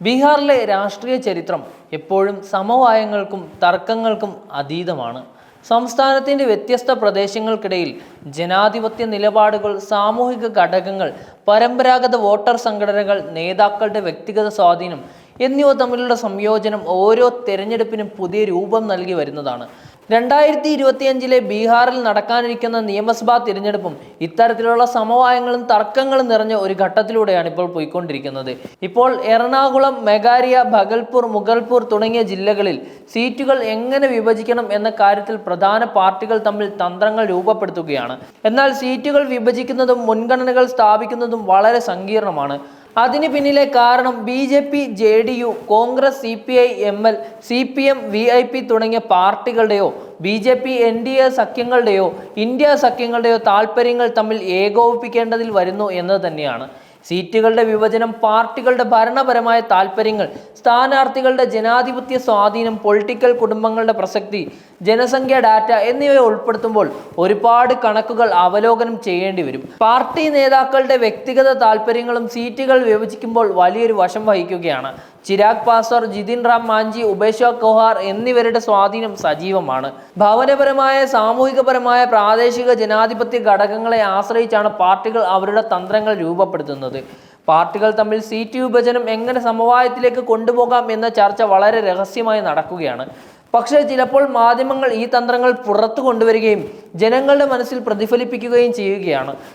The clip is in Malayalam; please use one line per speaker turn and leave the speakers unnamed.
ബീഹാറിലെ രാഷ്ട്രീയ ചരിത്രം എപ്പോഴും സമവായങ്ങൾക്കും തർക്കങ്ങൾക്കും അതീതമാണ്. സംസ്ഥാനത്തിന്റെ വ്യത്യസ്ത പ്രദേശങ്ങൾക്കിടയിൽ ജനാധിപത്യ നിലപാടുകൾ സാമൂഹിക ഘടകങ്ങൾ പരമ്പരാഗത വോട്ടർ സംഘടനകൾ നേതാക്കളുടെ വ്യക്തിഗത സ്വാധീനം എന്നിവ തമ്മിലുള്ള സംയോജനം ഓരോ തെരഞ്ഞെടുപ്പിനും പുതിയ രൂപം നൽകി വരുന്നതാണ്. രണ്ടായിരത്തി ഇരുപത്തിയഞ്ചിലെ ബീഹാറിൽ നടക്കാനിരിക്കുന്ന നിയമസഭാ തിരഞ്ഞെടുപ്പും ഇത്തരത്തിലുള്ള സമവായങ്ങളും തർക്കങ്ങളും നിറഞ്ഞ ഒരു ഘട്ടത്തിലൂടെയാണ് ഇപ്പോൾ പോയിക്കൊണ്ടിരിക്കുന്നത്. ഇപ്പോൾ എറണാകുളം മെഗാരിയ ഭഗൽപൂർ മുഗൽപൂർ തുടങ്ങിയ ജില്ലകളിൽ സീറ്റുകൾ എങ്ങനെ വിഭജിക്കണം എന്ന കാര്യത്തിൽ പ്രധാന പാർട്ടികൾ തമ്മിൽ തന്ത്രങ്ങൾ രൂപപ്പെടുത്തുകയാണ്. എന്നാൽ സീറ്റുകൾ വിഭജിക്കുന്നതും മുൻഗണനകൾ സ്ഥാപിക്കുന്നതും വളരെ സങ്കീർണമാണ്. അതിന് പിന്നിലെ കാരണം B J P J D U Congress C P I M L C P M V I P തുടങ്ങിയ പാർട്ടികളുടെയോ B J P N D A സഖ്യങ്ങളുടെയോ India സഖ്യങ്ങളുടെയോ താല്പര്യങ്ങൾ തമ്മിൽ ഏകോപിപ്പിക്കേണ്ടതിൽ വരുന്നു എന്നത് തന്നെയാണ്. സീറ്റുകളുടെ വിഭജനം പാർട്ടികളുടെ ഭരണപരമായ താല്പര്യങ്ങൾ സ്ഥാനാർത്ഥികളുടെ ജനാധിപത്യ സ്വാധീനം പൊളിറ്റിക്കൽ കുടുംബങ്ങളുടെ പ്രസക്തി ജനസംഖ്യ ഡാറ്റ എന്നിവ ഉൾപ്പെടുത്തുമ്പോൾ ഒരുപാട് കണക്കുകൾ അവലോകനം ചെയ്യേണ്ടി വരും. പാർട്ടി നേതാക്കളുടെ വ്യക്തിഗത താല്പര്യങ്ങളും സീറ്റുകൾ വിഭജിക്കുമ്പോൾ വലിയൊരു വശം വഹിക്കുകയാണ്. ചിരാഗ് പാസ്വാർ ജിതിൻ റാം മാഞ്ചി ഉപേഷ കൊഹാർ എന്നിവരുടെ സ്വാധീനം സജീവമാണ്. ഭവനപരമായ സാമൂഹികപരമായ പ്രാദേശിക ജനാധിപത്യ ഘടകങ്ങളെ ആശ്രയിച്ചാണ് പാർട്ടികൾ അവരുടെ തന്ത്രങ്ങൾ രൂപപ്പെടുത്തുന്നത്. പാർട്ടികൾ തമ്മിൽ സീറ്റ് വിഭജനം എങ്ങനെ സമവായത്തിലേക്ക് കൊണ്ടുപോകാം എന്ന ചർച്ച വളരെ രഹസ്യമായി നടക്കുകയാണ്. പക്ഷേ ചിലപ്പോൾ മാധ്യമങ്ങൾ ഈ തന്ത്രങ്ങൾ പുറത്തു കൊണ്ടുവരികയും ജനങ്ങളുടെ മനസ്സിൽ പ്രതിഫലിപ്പിക്കുകയും ചെയ്യുകയാണ്.